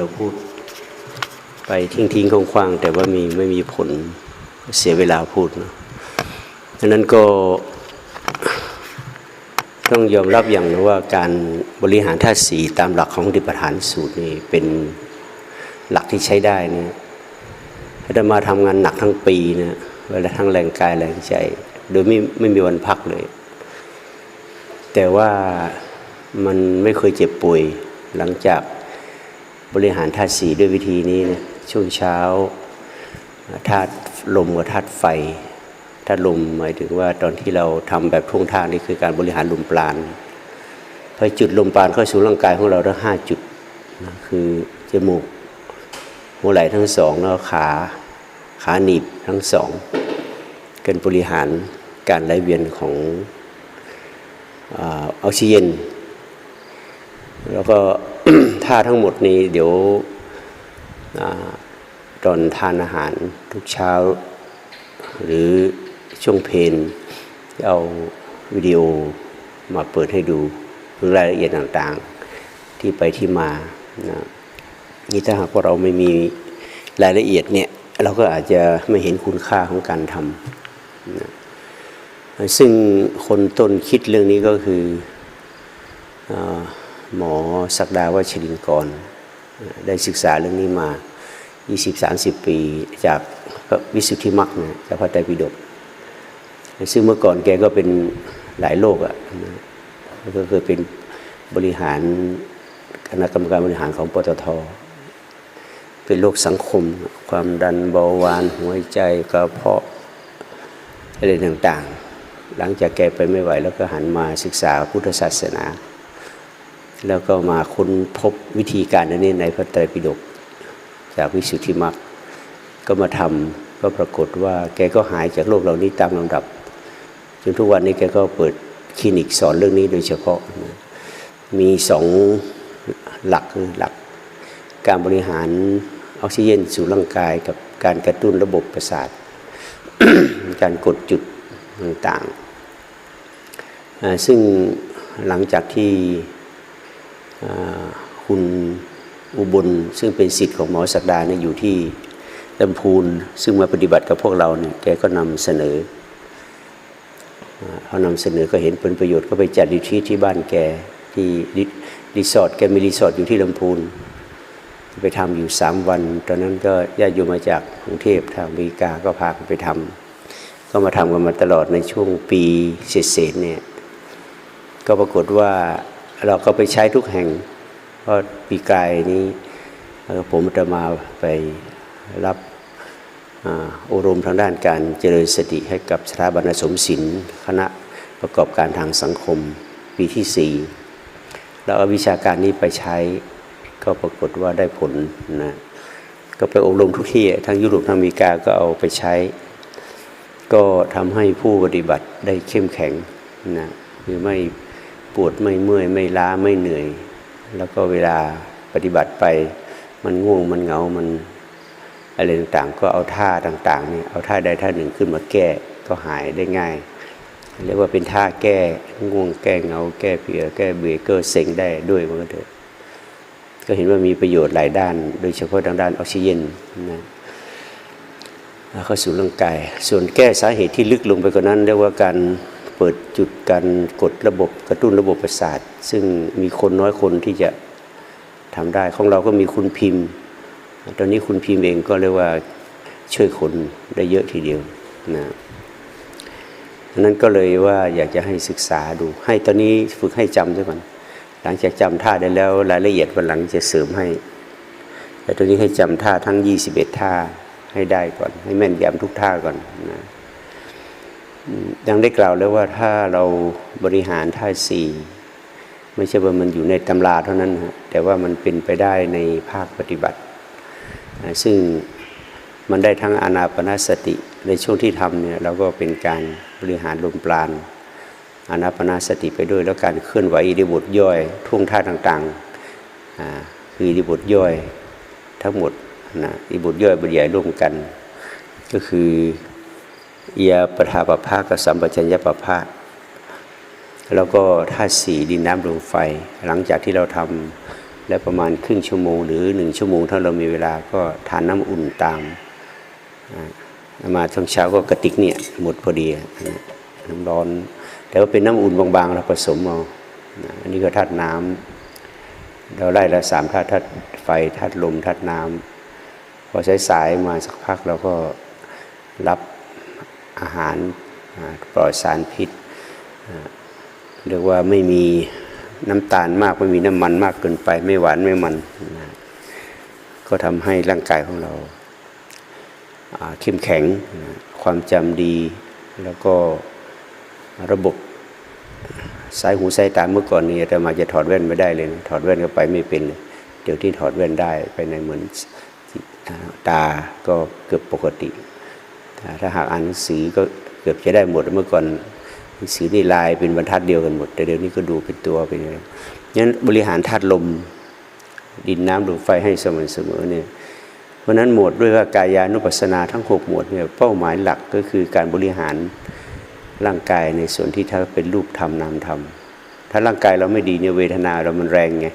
เราพูดไปทิ้งทิ้งๆคว่างๆแต่ว่ามีไม่มีผลเสียเวลาพูดเนะดังนั้นก็ต้องยอมรับอย่างนะว่าการบริหารธาตุสีตามหลักของดิปฐานสูตรนี่เป็นหลักที่ใช้ได้นี่ยอาตมาทำงานหนักทั้งปีนะเวลาทั้งแรงกายแรงใจ โดยไม่ไม่มีวันพักเลย แต่ว่ามันไม่เคยเจ็บป่วยหลังจาก บริหารธาตุสีด้วยวิธีนี้นะช่วงเช้าธาตุลมกับธาตุไฟธาตุลมหมายถึงว่าตอนที่เราทำแบบท่วงท่านี่คือการบริหารลมปราณพอจุดลมปราณเข้าสู่ร่างกายของเราทั้งห้าจุดนะคือจมูกหัวไหล่ทั้งสองแล้วขาขาหนีบทั้งสองกันบริหารการไหลเวียนของออกซิเจนแล้วก็ ท่าทั้งหมดนี้เดี๋ยวอตอนทานอาหารทุกเช้า หรือช่วงเพลนจะเอาวิดีโอมาเปิดให้ดูรายละเอียดต่างๆ ที่ไปที่มานะนี่ถ้าหากว่าเราไม่มีรายละเอียดเนี่ยเราก็อาจจะไม่เห็นคุณค่าของการทำนะซึ่งคนต้นคิดเรื่องนี้ก็คืออ หมอศักดาวชรินกร ได้ศึกษาเรื่องนี้มา 20-30 ปี จากวิสุทธิมรรคนะจากพระไตรปิฎกซึ่งเมื่อก่อนแกก็เป็นหลายโรคอะนะก็เคยเป็นบริหารคณะกรรมการบริหารของปตท เป็นโรคสังคม ความดันเบาหวาน หัวใจกระเพาะอะไรต่างๆ หลังจากแกไปไม่ไหวแล้วก็หันมาศึกษาพุทธศาสนา แล้วก็มาค้นพบวิธีการอันนี้ในพระไตรปิฎกจากวิสุทธิมรรคก็มาทำก็ปรากฏว่าแกก็หายจากโรคเหล่านี้ตามลำดับ จนทุกวันนี้แกก็เปิดคลินิกสอนเรื่องนี้โดยเฉพาะ มีสองหลักคือหลัก การบริหารออกซิเจนสู่ร่างกายกับการกระตุ้นระบบประสาท การกดจุดต่างๆ ซึ่งหลังจากที่ คุณอุบลซึ่งเป็นสิทธิ์ของหมอศักดาเนี่ยอยู่ที่ลำพูนซึ่งมาปฏิบัติกับพวกเราเนี่ยแกก็นำเสนออ่าเขานำเสนอก็เห็นเป็นประโยชน์ก็ไปจัดรีทีที่บ้านแกที่รีสอร์ทแกมีรีสอร์ทอยู่ที่ลำพูนไปทำอยู่สามวัน ตอนนั้นก็ญาติโยมมาจากกรุงเทพทางอเมริกาก็พาไปทำก็มาทำกันมาตลอดในช่วงปีเศษเนี่ยก็ปรากฏว่า เราก็ไปใช้ทุกแห่งเพราะปีกายนี้ผมจะมาไปรับอาอบรมทางด้านการเจริญสติให้กับสถาบันสมศิลป์คณะประกอบการทางสังคมปีที่สี่เราเอาวิชาการนี้ไปใช้ก็ปรากฏว่าได้ผลนะก็ไปอบรมทุกที่ทั้งยุโรปทั้งอเมริกาก็เอาไปใช้ ก็ทำให้ผู้ปฏิบัติได้เข้มแข็งนะคือไม่ ปวดไม่เมื่อยไม่ล้าไม่เหนื่อย แล้วก็เวลาปฏิบัติไป มันง่วงมันเหงามันอะไรต่างๆ ก็เอาท่าต่างๆเนี่ยเอาท่าใดท่าหนึ่งขึ้นมาแก้ก็หายได้ง่ายเรียกว่าเป็นท่าแก้ง่วงแก้เหงา แก้เพลียแก้เบื่อเก็เซ็งได้ด้วยมันก็เถอะก็เห็นว่ามีประโยชน์หลายด้าน โดยเฉพาะทางด้านออกซิเจนนะเข้าสู่ร่างกาย ส่วนแก้สาเหตุที่ลึกลงไปกว่านั้น เรียกว่าการ เปิดจุดการกดระบบกระตุ้นระบบประสาท ซึ่งมีคนน้อยคนที่จะทำได้ของเราก็มีคุณพิมพ์ ตอนนี้คุณพิมพ์เองก็เรียกว่าช่วยคนได้เยอะทีเดียวนะนั้นก็เลยว่าอยากจะให้ศึกษาดู ให้ตอนนี้ฝึกให้จำด้วยก่อนหลังจากจำท่าได้แล้วรายละเอียดวันหลังจะเสริมให้ แต่ตอนนี้ให้จำท่าทั้ง 21 ท่าให้ได้ก่อน ให้แม่นยำทุกท่าก่อนนะ ดังได้กล่าวแล้วว่าถ้าเราบริหารท่าสี่ไม่ใช่ว่ามันอยู่ในตำราเท่านั้นฮะแต่ว่ามันเป็นไปได้ในภาคปฏิบัติ ซึ่งมันได้ทั้งอานาปนาสติในช่วงที่ทำเนี่ยเราก็เป็นการบริหารลมปราณอานาปนาสติไปด้วยแล้วการเคลื่อนไหวอิริบทย่อย ท่วงท่าต่างๆอ่าคืออิริบทย่อยทั้งหมดนะอิริบทย่อยบรรยายร่วมกัน ก็คือ เอียปทาปภากับสัมปชัญญะปภาแล้วก็ธาตุสี่ดินน้ำลมไฟ หลังจากที่เราทำแล้วประมาณครึ่งชั่วโมง หรือหนึ่งชั่วโมงถ้าเรามีเวลาก็ทานน้ำอุ่นตามมาช่วงเช้าก็กระติกเนี่ยหมดพอดีน้ำร้อน แต่ว่าเป็นน้ำอุ่นบางๆเราผสมเอาอันนี้ก็ธาตุน้ำเราไล่ละสามธาตุธาตุไฟธาตุลมธาตุน้ำพอใช้สายมาสักพักเราก็รับ อาหารปลอดสารพิษเรียกว่าไม่มีน้ำตาลมากไม่มีน้ำมันมากเกินไป ไม่หวานไม่มันนะก็ทำให้ร่างกายของเราเข้มแข็งนะความจำดี แล้วก็ระบบสายหูสายตาเมื่อก่อนนี้แต่มาจะถอดแว่นไม่ได้เลยนะถอดแว่นก็ไปไม่เป็นเลยเดี๋ยวที่ถอดแว่นได้ไปในเหมือนตาก็เกือบปกติ ถ้าหากอ่านหนังสือก็เกือบจะได้หมดเมื่อก่อนหนังสือนี่ลายเป็นบรรทัดเดียวกันหมด แต่เดี๋ยวนี้ก็ดูเป็นตัวเป็นอะไรงั้นบริหารธาตุลมดินน้ำลมไฟให้สม่ำเสมอเนี่ยเพราะนั้นหมวดด้วยว่ากายานุปัสสนาทั้งหกหมวดเนี่ยเป้าหมายหลักก็คือการบริหารร่างกายในส่วนที่ถ้าเป็นรูปธรรมนามธรรมถ้าร่างกายเราไม่ดีเนี่ยเวทนาเรามันแรงไง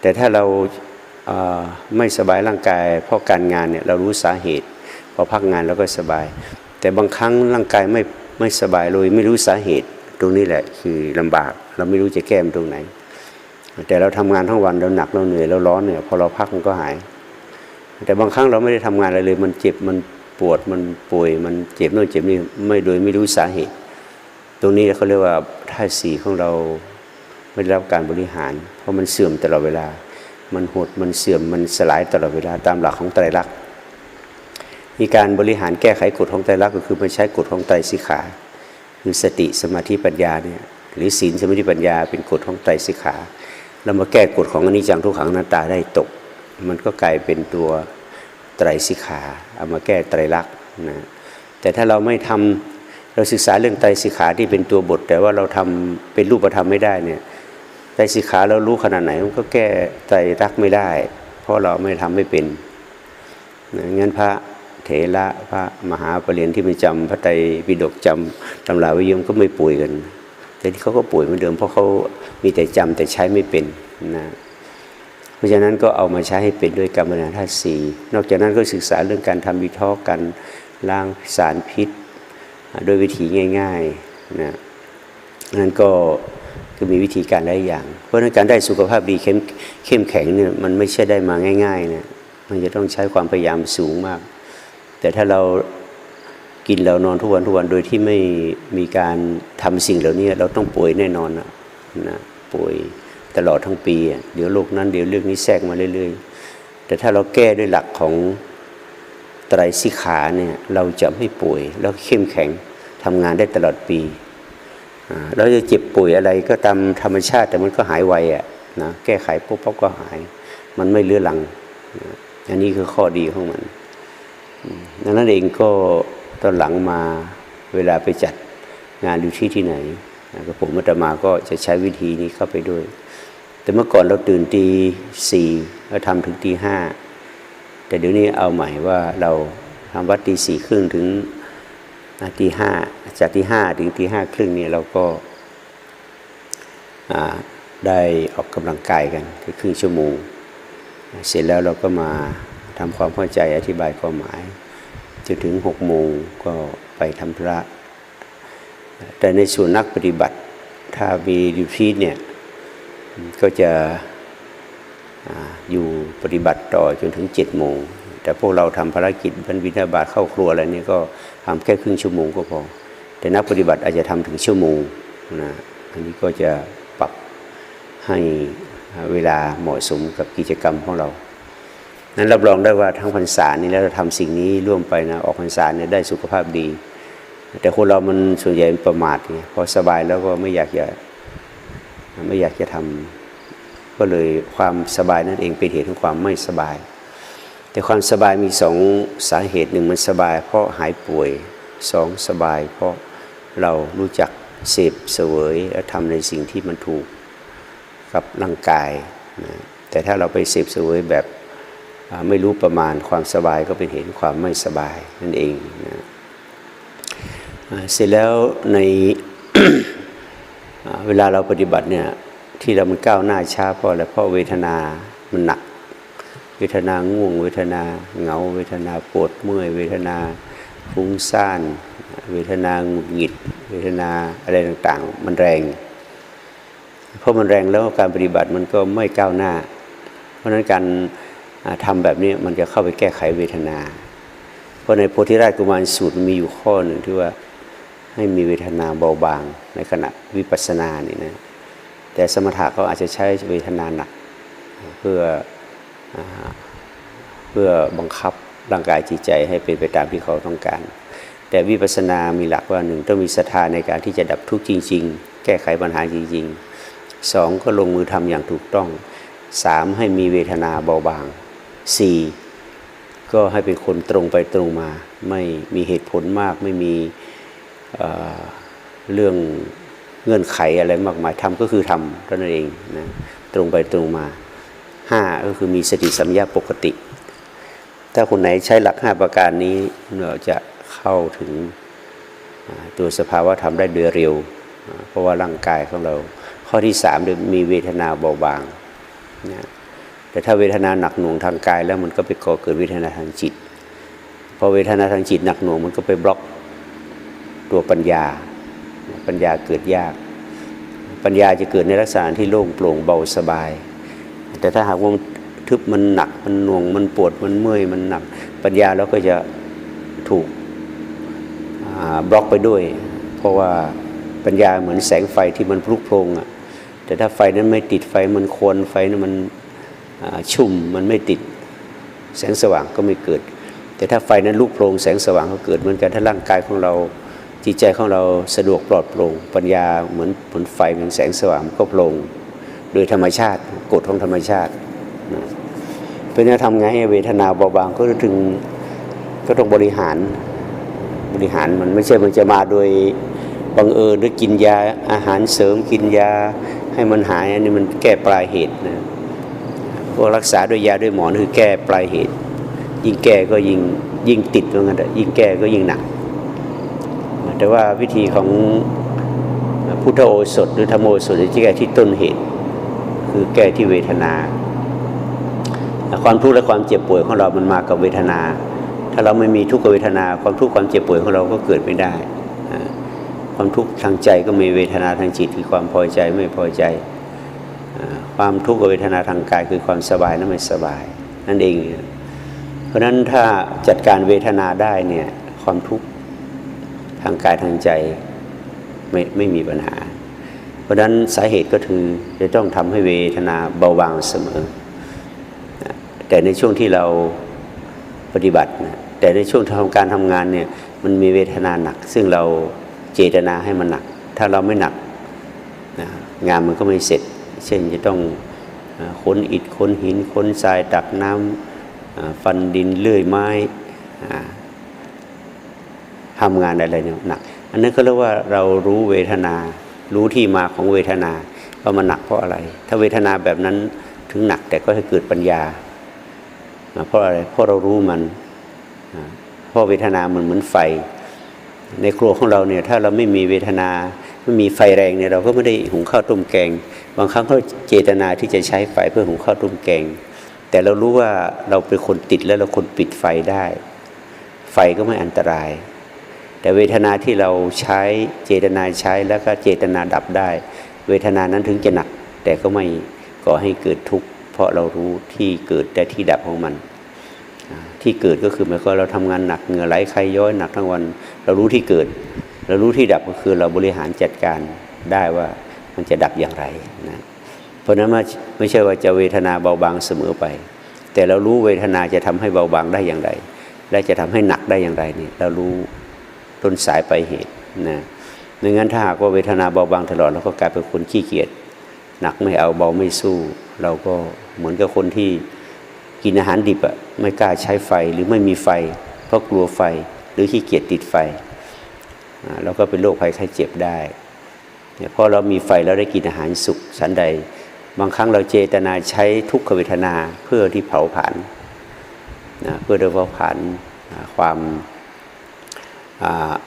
แต่ถ้าเราไม่สบายร่างกายเพราะการงานเนี่ยเรารู้สาเหตุ อพักงานเราก็สบาย แต่บางครั้งร่างกายไม่ไม่สบายเลยไม่รู้สาเหตุ ตรงนี้แหละคือลำบาก เราไม่รู้จะแก้มตรงไหน แต่เราทำงานทั้งวันเราหนักเราเหนื่อยเราร้อนเนี่ยพอเราพักมันก็หาย แต่บางครั้งเราไม่ได้ทำงานอะไรเลย มันเจ็บมันปวดมันป่วยมันเจ็บโน่นเจ็บนี่ไม่โดยไม่รู้สาเหตุ ตรงนี้เขาเรียกว่าธาตุสีของเราไม่ได้รับการบริหาร เพราะมันเสื่อมตลอดเวลา มันหดมันเสื่อมมันสลายตลอดเวลาตามหลักของไตรลักษณ์ มีการบริหารแก้ไขกฎของไตรลักษณ์ก็คือมาใช้กฎของไตรสิกขาคือสติสมาธิปัญญาเนี่ยหรือศีลสมาธิปัญญา เป็นกฎของไตรสิกขาเรามาแก้กฎของอนิจจังทุกขังนัตตาได้ตก มันก็กลายเป็นตัวไตรสิกขาเอามาแก้ไตรลักษณ์นะแต่ถ้าเราไม่ทำเราศึกษาเรื่องไตรสิกขาที่เป็นตัวบท แต่ว่าเราทำเป็นรูปธรรมไม่ได้เนี่ยไตรสิกขาเรารู้ขนาดไหนมันก็แก้ไตรลักษณ์ไม่ได้ เพราะเราไม่ทำไม่เป็นนะงั้นพระ เถระพระมหาปรริญญาที่ไม่จำพระไตรปิฎกจำตำราวิยมก็ไม่ป่วยกันแต่ที่เขาก็ป่วยเหมือนเดิมเพราะเขามีแต่จำแต่ใช้ไม่เป็นนะเพราะฉะนั้นก็เอามาใช้ให้เป็นด้วยกรรมฐานธาตุสีนอกจากนั้นก็ศึกษาเรื่องการทำวิทอกันล้างสารพิษด้วยวิธีง่ายๆนะนั้นก็คือมีวิธีการหลายอย่าง เพราะฉะนั้นการได้สุขภาพดีเข้มเข้มแข็งเนี่ยมันไม่ใช่ได้มาง่ายๆนะมันจะต้องใช้ความพยายามสูงมาก แต่ถ้าเรากินเรานอนทุกวันทุกวันโดยที่ไม่มีการทำสิ่งเหล่านี้เราต้องป่วยแน่นอนนะป่วยตลอดทั้งปี เดี๋ยวโรคนั้นเดี๋ยวเรื่องนี้แทรกมาเรื่อยๆ แต่ถ้าเราแก้ด้วยหลักของไตรสิขาเนี่ยเราจะไม่ป่วยแล้วเข้มแข็งทำงานได้ตลอดปีเราจะเจ็บป่วยอะไรก็ตามธรรมชาติแต่มันก็หายไวอะนะแก้ไขปุ๊บปั๊บก็หาย มันไม่เลื้อรังนะอันนี้คือข้อดีของมัน ดังนั้นเองก็ตอนหลังมาเวลาไปจัดงานอยู่ที่ที่ไหนก็ผมมัตมาก็จะใช้วิธีนี้เข้าไปด้วย แต่เมื่อก่อนเราตื่นตีสี่แล้วทำถึงตีห้าแต่เดี๋ยวนี้เอาใหม่ว่าเราทำวัดตีสี่ครึ่งถึงตีห้าจากตีห้าถึงตีห้าครึ่งเนี่ยเราก็ได้ออกกำลังกายกันคือครึ่งชั่วโมง เสร็จแล้วเราก็มา ทำความเข้าใจอธิบายความหมายจนถึงหกโมงก็ไปทำธุระ แต่ในส่วนนักปฏิบัติ ถ้ามีดิพีทเนี่ยก็จะออยู่ปฏิบัติต่อจนถึงเจ็ดโมงแต่พวกเราทำภารกิจพันวินาบาตเข้าครัวอะไรนี่ก็ทำแค่ครึ่งชั่วโมงก็พอ แต่นักปฏิบัติอาจจะทำถึงชั่วโมงนะอันนี้ก็จะปรับให้เวลาเหมาะสมกับกิจกรรมของเรา นั้นรับรองได้ว่าทั้งพรรษานี้แล้วเราทำสิ่งนี้ร่วมไปนะออกพรรษาเนี่ยได้สุขภาพดี แต่คนเรามันส่วนใหญ่มันประมาทไงพอสบายแล้วก็ไม่อยากจะไม่อยากจะทำก็เลยความสบายนั่นเองเป็นเหตุของความไม่สบาย แต่ความสบายมีสองสาเหตุหนึ่งมันสบาย เพราะหายป่วยสองสบาย เพราะเรารู้จักเสพเสวยและทำในสิ่งที่มันถูกกับร่างกายนะแต่ถ้าเราไปเสพเสวยแบบ ไม่รู้ประมาณความสบายก็เป็นเหตุของความไม่สบายนั่นเองนะเสร็จแล้วในเวลาเราปฏิบัติเนี่ยที่เรามันก้าวหน้าช้าเพราะอะไรเพราะเวทนามันหนัก เวทนาง่วง เวทนาเหงา เวทนาปวดเมื่อย เวทนาฟุ้งซ่าน เวทนาหงุดหงิด เวทนาอะไรต่างๆ มันแรง เพราะมันแรงแล้วการปฏิบัติมันก็ไม่ก้าวหน้า เพราะฉะนั้นการ อ่าทำแบบนี้มันจะเข้าไปแก้ไขเวทนา เพราะในโพธิราชกุมารสูตรมีอยู่ข้อหนึ่งที่ว่าให้มีเวทนาเบาบางในขณะวิปัสสนานี่นะแต่สมถะเขาอาจจะใช้เวทนาหนักเพื่ออเพื่อบังคับร่างกายจิตใจให้เป็นไปตามที่เขาต้องการ แต่วิปัสสนามีหลักว่าหนึ่งต้องมีศรัทธาในการที่จะดับทุกข์จริง ๆ แก้ไขปัญหาจริงๆสองก็ลงมือทำอย่างถูกต้องสามให้มีเวทนาเบาบาง สี่ก็ให้เป็นคนตรงไปตรงมา ไม่มีเหตุผลมาก ไม่มีเรื่องเงื่อนไขอะไรมากมายทำก็คือทำเท่านั้นเองนะตรงไปตรงมาห้าก็คือมีสติสัมยาปกติ ถ้าคนไหนใช้หลักห้าประการนี้เราจะเข้าถึงตัวสภาวะธรรมได้โดยเร็ว เพราะว่าร่างกายของเรา ข้อที่สามมีเวทนาเบาบางนะ แต่ถ้าเวทนาหนักหน่วงทางกายแล้วมันก็ไปก่อเกิดเวทนาทางจิตพอเวทนาทางจิตหนักหน่วงมันก็ไปบล็อกตัวปัญญา ปัญญาเกิดยาก ปัญญาจะเกิดในลักษณะที่โล่งโปร่งเบาสบาย แต่ถ้าหากว่ามันทึบมันหนักมันหน่วง มันปวดมันเมื่อยมันหนัก ปัญญาเราก็จะถูกบล็อกไปด้วย เพราะว่าปัญญาเหมือนแสงไฟที่มันพลุกโพลงอะแต่ถ้าไฟนั้นไม่ติดไฟมันควรไฟนั้นมัน ชุ่มมันไม่ติดแสงสว่างก็ไม่เกิด แต่ถ้าไฟนั้นลุกโพลงแสงสว่างก็เกิดเหมือนกันถ้าร่างกายของเราจิตใจของเราสะดวกปลอดโปร่งปัญญาเหมือนเหมือนไฟเหมือนแสงสว่างมันก็โปร่งโดยธรรมชาติกฎของธรรมชาตินะเป็นจะทำไงให้เวทนาเบาบางก็ถึงก็ต้องบริหารบริหารมันไม่ใช่มันจะมาโดยบังเอิญหรือกินยาอาหารเสริมกินยาให้มันหายอันนี้มันแก้ปลายเหตุนะ พวกรักษาด้วยยาด้วยหมอนี่คือแก้ปลายเหตุ ยิ่งแก้ก็ยิ่งยิ่งติดว่างั้นเถอะยิ่งแก้ก็ยิ่งหนัก แต่ว่าวิธีของพุทธโอสถหรือธรรมโอสถจะแก้ที่ต้นเหตุ คือแก้ที่เวทนา ความทุกข์และความเจ็บป่วยของเรามันมากับเวทนา ถ้าเราไม่มีทุกขเวทนาความทุกข์ความเจ็บป่วยของเราก็เกิดไม่ได้ ความทุกข์ทางใจก็มีเวทนาทางจิตคือความพอใจไม่พอใจ ความทุกขเวทนาทางกายคือความสบายและไม่สบาย นั่นเอง เพราะนั้นถ้าจัดการเวทนาได้เนี่ยความทุกข์ทางกายทางใจไม่ไม่มีปัญหา เพราะฉะนั้นสาเหตุก็คือจะต้องทำให้เวทนาเบาบางเสมอ แต่ในช่วงที่เราปฏิบัตินะแต่ในช่วงทำการทำงานเนี่ยมันมีเวทนาหนัก ซึ่งเราเจตนาให้มันหนัก ถ้าเราไม่หนักนะงานมันก็ไม่เสร็จ เช่นจะต้องขนอิฐขนหินขนทรายตักน้ำฟันดินเลื่อยไม้ทำงานอะไรเนี่ยหนัก อันนั้นก็เรียกว่าเรารู้เวทนา รู้ที่มาของเวทนาว่ามันหนักเพราะอะไร ถ้าเวทนาแบบนั้นถึงหนักแต่ก็ให้เกิดปัญญา เพราะอะไรเพราะเรารู้มันเพราะเวทนามันเหมือนไฟ ในครัวของเราเนี่ยถ้าเราไม่มีเวทนาไม่มีไฟแรงเนี่ยเราก็ไม่ได้หุงข้าวต้มแกง บางครั้งก็เจตนาที่จะใช้ไฟเพื่อหุงข้าวต้มแกง แต่เรารู้ว่าเราเป็นคนติดแล้วเราคนปิดไฟได้ ไฟก็ไม่อันตราย แต่เวทนาที่เราใช้เจตนาใช้แล้วก็เจตนาดับได้ เวทนานั้นถึงจะหนัก แต่ก็ไม่ก่อให้เกิดทุกข์เพราะเรารู้ที่เกิดและที่ดับของมัน ที่เกิดก็คือหมายความว่เราทำงานหนักเหงื่อไหลใครย้อยหนักทั้งวัน เรารู้ที่เกิด เรารู้ที่ดับก็คือเราบริหารจัดการได้ว่า มันจะดับอย่างไรนะเพราะนั้นไม่ไม่ใช่ว่าจะเวทนาเบาบางเสมอไป แต่เรารู้เวทนาจะทำให้เบาบางได้อย่างไร และจะทำให้หนักได้อย่างไรนี่เรารู้ต้นสายปลายเหตุนะไม่งั้นถ้าหากว่าเวทนาเบาบางตลอดเราก็กลายเป็นคนขี้เกียจหนักไม่เอาเบาไม่สู้ เราก็เหมือนกับคนที่กินอาหารดิบอะไม่กล้าใช้ไฟหรือไม่มีไฟ เพราะกลัวไฟหรือขี้เกียจติดไฟเราก็เป็นโรคภัยไข้เจ็บได้ เนี่ยเพราะเรามีไฟแล้วได้กินอาหารสุกสันใด บางครั้งเราเจตนาใช้ทุกขเวทนาเพื่อที่เผาผลาญนะเพื่อที่เผาผลาญความ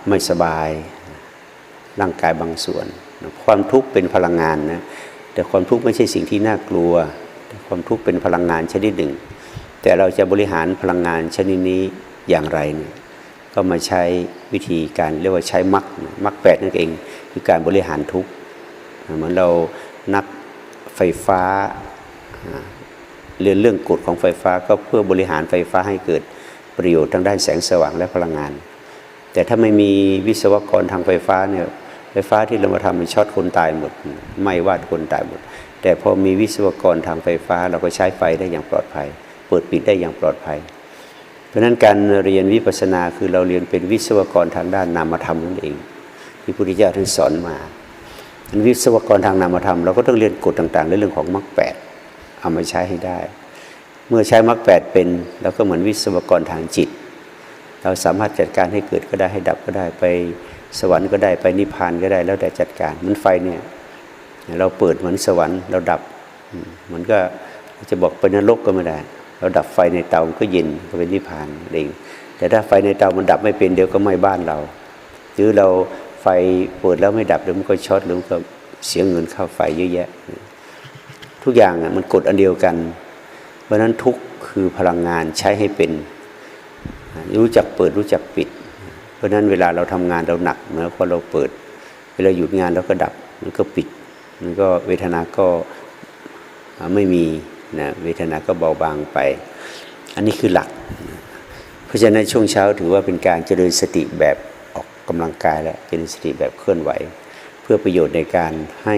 ไม่สบายร่างกายบางส่วน ความทุกข์เป็นพลังงานนะแต่ความทุกข์ไม่ใช่สิ่งที่น่ากลัว แต่ความทุกข์เป็นพลังงานชนิดหนึ่ง แต่เราจะบริหารพลังงานชนิดนี้อย่างไรเนี่ยก็มาใช้วิธีการเรียกว่าใช้มรรคมรรคแปดนั่นเอง คือการบริหารทุกเหมือนเรานักไฟฟ้าเรียนเรื่องกฎของไฟฟ้าก็เพื่อบริหารไฟฟ้าให้เกิดประโยชน์ทางด้านแสงสว่างและพลังงาน แต่ถ้าไม่มีวิศวกรทางไฟฟ้าเนี่ยไฟฟ้าที่เรามาทำมันช็อตคนตายหมดไหม่วาดคนตายหมด แต่พอมีวิศวกรทางไฟฟ้า เราก็ใช้ไฟได้อย่างปลอดภัย เปิดปิดได้อย่างปลอดภัย เพราะฉะนั้นการเรียนวิปัสสนาคือเราเรียนเป็นวิศวกรทางด้านนามธรรมนั่นเอง ที่พุทธเจ้าท่านสอนมาวิศวกรทางนามธรรมเราก็ต้องเรียนกฎต่างๆในเรื่องของมรรคแปดเอามาใช้ให้ได้ เมื่อใช้มรรคแปดเป็นเราก็เหมือนวิศวกรทางจิต เราสามารถจัดการให้เกิดก็ได้ให้ดับก็ได้ไปสวรรค์ก็ได้ไปนิพพานก็ได้แล้วแต่จัดการเหมือนไฟเนี่ยเราเปิดเหมือนสวรรค์เราดับอืมมันก็จะบอกไปนรกก็ไม่ได้ เราดับไฟในเตามันก็เย็นก็เป็นนิพพานเองแต่ถ้าไฟในเตามันดับไม่เป็นเดี๋ยวก็ไหม้บ้านเรา หรือเรา ไฟเปิดแล้วไม่ดับเดี๋ยวมันก็ช็อตหรือมันก็เสียเงินค่าไฟเยอะแยะ ทุกอย่างอะมันกดอันเดียวกัน เพราะนั้นทุกคือพลังงานใช้ให้เป็น รู้จักเปิดรู้จักปิด เพราะนั้นเวลาเราทำงานเราหนักเมื่อพอเราเปิด เวลาหยุดงานเราก็ดับมันก็ปิดมันก็เวทนาก็ไม่มีนะเวทนาก็เบาบางไป อันนี้คือหลัก เพราะฉะนั้นช่วงเช้าถือว่าเป็นการเจริญสติแบบ กกำลังกายและเจริญสติแบบเคลื่อนไหว เพื่อประโยชน์ในการให้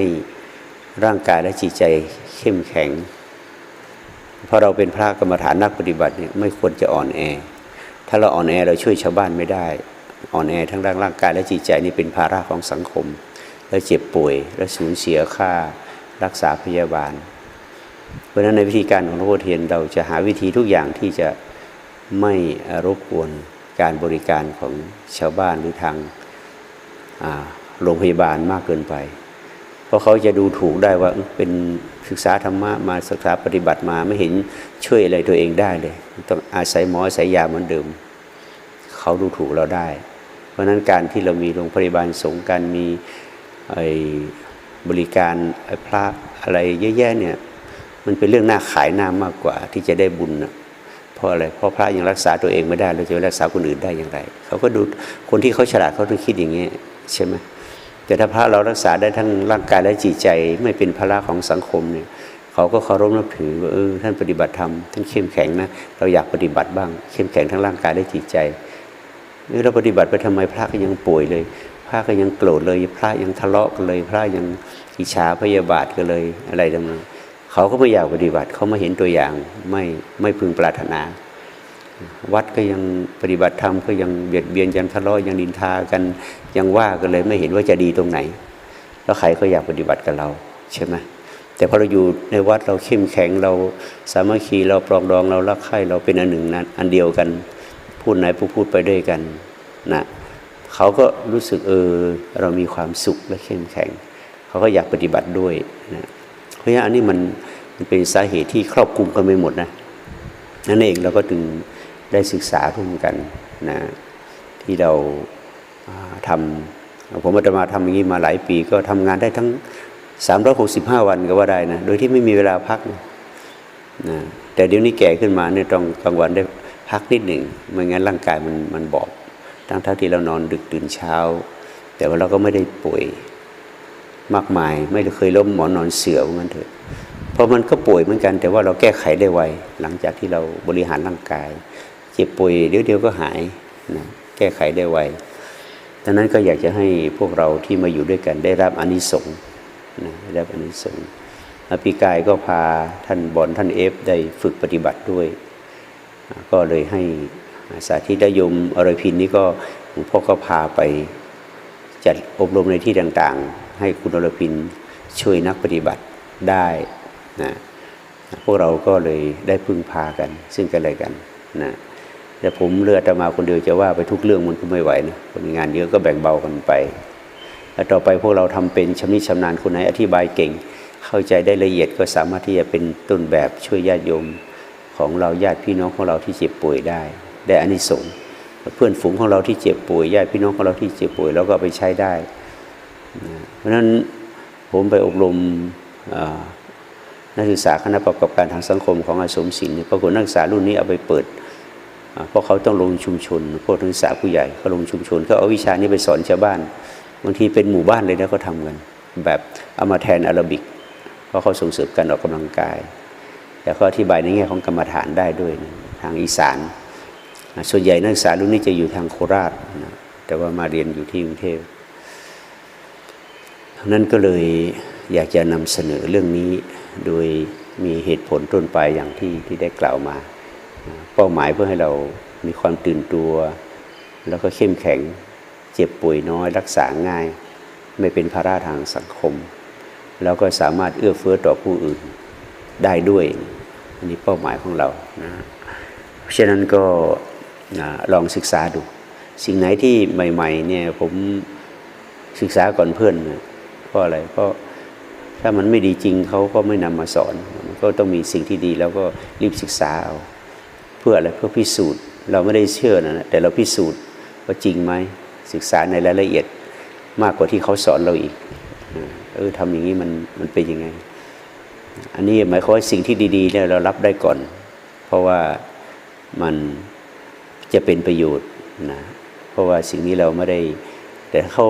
ร่างกายและจิตใจเข้มแข็งเพราะเราเป็นพระกรรมฐานนักปฏิบัติเนี่ยไม่ควรจะอ่อนแอ ถ้าเราอ่อนแอเราช่วยชาวบ้านไม่ได้ อ่อนแอทั้งร่างร่างกายและจิตใจนี่เป็นภาระของสังคม แล้วเจ็บป่วย และสูญเสียค่ารักษาพยาบาล เพราะฉะนั้นในวิธีการของหลวงพ่อเทียนเราจะหาวิธีทุกอย่างที่จะไม่รบกวน การบริการของชาวบ้านหรือทางโรงพยาบาลมากเกินไป เพราะเขาจะดูถูกได้ว่าเป็นศึกษาธรรมะมาศึกษาปฏิบัติมาไม่เห็นช่วยอะไรตัวเองได้เลย ต้องอาศัยหมออาศัยยาเหมือนเดิม เขาดูถูกเราได้ เพราะฉะนั้นการที่เรามีโรงพยาบาลสงการมีบริการพระอะไรเยอะแยะเนี่ยมันเป็นเรื่องหน่าขายหน้ามากกว่าที่จะได้บุญนะ เพราะอะไรเพราะพระยังรักษาตัวเองไม่ได้เราจะไปรักษาคนอื่นได้อย่างไรเขาก็ดูคนที่เขาฉลาดเขาต้องคิดอย่างนี้ใช่ไหมแต่ถ้าพระเรารักษาได้ทั้งร่างกายและจิตใจไม่เป็นภาระของสังคมเนี่ยเขาก็เคารพนับถือว่าเออท่านปฏิบัติธรรมท่านเข้มแข็งนะเราอยากปฏิบัติบ้าง เข้มแข็งทั้งร่างกายและจิตใจเออเราปฏิบัติไปทำไมพระก็ยังป่วยเลย พระก็ยังโกรธเลย พระยังทะเลาะกันเลย พระยังอิจฉาพยาบาทกันเลยอะไรต่างๆ เขาก็ไม่อยากปฏิบัติ เขามาเห็นตัวอย่างไม่ไม่พึงปรารถนา วัดก็ยังปฏิบัติธรรมก็ยังเบียดเบียนยังทะเลาะยังนินทากันยังว่ากันเลยไม่เห็นว่าจะดีตรงไหน แล้วใครก็อยากปฏิบัติกับเราใช่ไหมแต่พอเราอยู่ในวัดเราเข้มแข็งเราสามัคคีเราปรองดองเรารักใคร่เราเป็นอันหนึ่งนั้นอันเดียวกัน พูดไหนพูดพูดไปด้วยกันนะเขาก็รู้สึกเออเรามีความสุขและเข้มแข็ง เขาก็อยากปฏิบัติด้วยนะ ราะฉะนั้นอันนี้มันมันเป็นสาเหตุที่ครอบคลุมกันไม่หมดนะนั่นเองเราก็ถึงได้ศึกษาร่วมกันนะที่เราาทำผมอาตมาทำอย่างนี้มาหลายปี ก็ทำงานได้ทั้ง 365 วันก็ว่าได้นะโดยที่ไม่มีเวลาพักนะนะแต่เดี๋ยวนี้แก่ขึ้นมาเนี่ยต้องกลางวันได้พักนิดหนึ่งไม่งั้นร่างกายมันมันบอบทั้งทั้งที่เรานอนดึกตื่นเช้า แต่ว่าเราก็ไม่ได้ป่วย มากมาย ไม่เคยล้มหมอนนอนเสือเหมือนกันเถอะเพราะมันก็ป่วยเหมือนกัน แต่ว่าเราแก้ไขได้ไวหลังจากที่เราบริหารร่างกาย เจ็บป่วยเดี๋ยวเดียวก็หายนะแก้ไขได้ไวดังนั้นก็อยากจะให้พวกเราที่มาอยู่ด้วยกัน ได้รับอนิสงส์นะได้รับอนิสงส์แล้วปีกายก็พาท่านบอลท่านเอฟได้ฝึกปฏิบัติด้วย ก็เลยให้สาธิตยมอรพินนี่ก็หลวงพ่อก็พาไปจัดอบรมในที่ต่างๆ ให้คุณอรพินช่วยนักปฏิบัติได้นะพวกเราก็เลยได้พึ่งพากัน ซึ่งกันและกันนะแต่ผมเลือดมาคนเดียวจะว่าไปทุกเรื่องมันก็ไม่ไหวนะคนงานเยอะก็แบ่งเบากันไปแล้วต่อไปพวกเราทำเป็นชำนิชำนาญคนไหนอธิบายเก่ง เข้าใจได้ละเอียดก็สามารถที่จะเป็นต้นแบบช่วยญาติโยมของเราญาติพี่น้องของเราที่เจ็บป่วยได้ ได้อานิสงส์เพื่อนฝูงของเราที่เจ็บป่วยญาติพี่น้องของเราที่เจ็บป่วยเราก็ไปใช้ได้ เพราะฉะนั้นผมไปอบรมนักศึกษาคณะประกอบการทางสังคมของอาสมศิลป์เนี่ยปรากฏนักศึกษารุ่นนี้เอาไปเปิด เพราะเขาต้องลงชุมชน พวกนักศึกษาผู้ใหญ่เขาลงชุมชนเขาเอาวิชานี้ไปสอนชาวบ้านบางทีเป็นหมู่บ้านเลยนะเขาทำกันแบบเอามาแทนอาราบิก เพราะเขาส่งเสริมการออกกำลังกายแต่เขาอธิบายในแง่ของกรรมฐานได้ด้วยนะทางอีสาน ส่วนใหญ่นักศึกษารุ่นนี้จะอยู่ทางโคราชนะแต่ว่ามาเรียนอยู่ที่กรุงเทพ นั่นก็เลยอยากจะนำเสนอเรื่องนี้โดยมีเหตุผลต้นไปอย่างที่ที่ได้กล่าวมา เป้าหมายเพื่อให้เรามีความตื่นตัว แล้วก็เข้มแข็งเจ็บป่วยน้อยรักษาง่าย ไม่เป็นภาระทางสังคม แล้วก็สามารถเอื้อเฟื้อต่อผู้อื่นได้ด้วย อันนี้เป้าหมายของเรานะเพราะฉะนั้นก็นะลองศึกษาดู สิ่งไหนที่ใหม่ๆเนี่ยผมศึกษาก่อนเพื่อนนะ ราะอะไรเพราะถ้ามันไม่ดีจริงเขาก็ไม่นำมาสอนมันก็ต้องมีสิ่งที่ดีแล้วก็รีบศึกษาเอาเพื่ออะไรเพื่อพิสูจน์ เราไม่ได้เชื่อนะแต่เราพิสูจน์ว่าจริงไหมศึกษาในรายละเอียดมากกว่าที่เขาสอนเราอีกเออทำอย่างนี้มันมันเป็นยังไง อันนี้หมายความว่าสิ่งที่ดีๆเนี่ยเรารับได้ก่อน เพราะว่ามันจะเป็นประโยชน์นะเพราะว่าสิ่งนี้เราไม่ได้ แต่เขา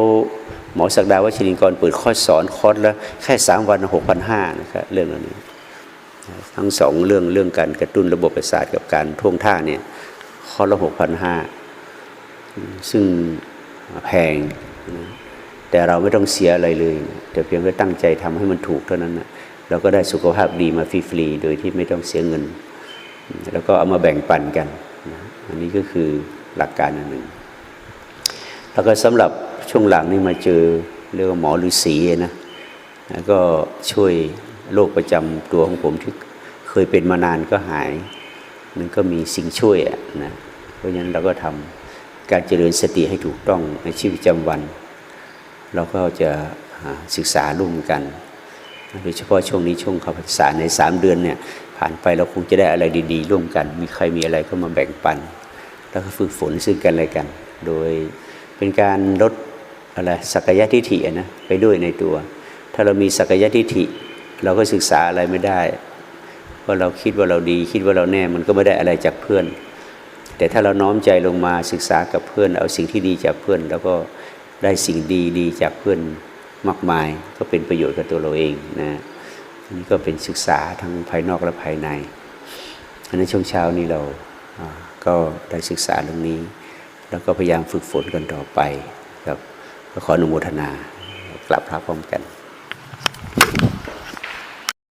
หมอศักดาวชรินกรเปิดคอร์สสอนคอร์สแล้วแค่สามวันหกพันห้านะครับเรื่องเหล่านี้ทั้งสองเรื่องเรื่องการกระตุ้นระบบประสาทกับการท่วงท่าเนี่ยคอร์สละหกพันห้าซึ่งแพงนะแต่เราไม่ต้องเสียอะไรเลยนะแต่เพียงแค่ตั้งใจทำให้มันถูกเท่านั้นนะเราก็ได้สุขภาพดีมาฟรีๆโดยที่ไม่ต้องเสียเงิน แล้วก็เอามาแบ่งปันกันนะอันนี้ก็คือหลักการอันหนึ่งแล้วก็สำหรับ ช่วงหลังนี่มาเจอเรียกว่าหมอฤาษีนะแล้วก็ช่วยโรคประจำตัวของผมที่เคยเป็นมานานก็หาย มันก็มีสิ่งช่วยอะนะเพราะฉะนั้นเราก็ทำการเจริญสติให้ถูกต้องในชีวิตประจำวัน เราก็จะศึกษาร่วมกันโดยเฉพาะช่วงนี้ช่วงข้าพรรษาในสามเดือนเนี่ยผ่านไปเราคงจะได้อะไรดีๆ ร่วมกัน มีใครมีอะไรก็มาแบ่งปัน แล้วก็ฝึกฝนซึ่งกันและกัน โดยเป็นการลด อะไรสักยะทิฏฐินะไปด้วยในตัว ถ้าเรามีสักยะทิฏฐิ เราก็ศึกษาอะไรไม่ได้เพราเราคิดว่าเราดี คิดว่าเราแน่มันก็ไม่ได้อะไรจากเพื่อน แต่ถ้าเราน้อมใจลงมาศึกษากับเพื่อน เอาสิ่งที่ดีจากเพื่อน แล้วก็ได้สิ่งดีดีจากเพื่อนมากมาย ก็เป็นประโยชน์กับตัวเราเองนะนี่ก็เป็นศึกษาทั้งภายนอกและภายในอันนั้นช่วงเช้านี้เราก็ได้ศึกษาเรื่องนี้ แล้วก็พยายามฝึกฝนกันต่อไปครับ ขออนุโมทนากลับพระพร้อมกัน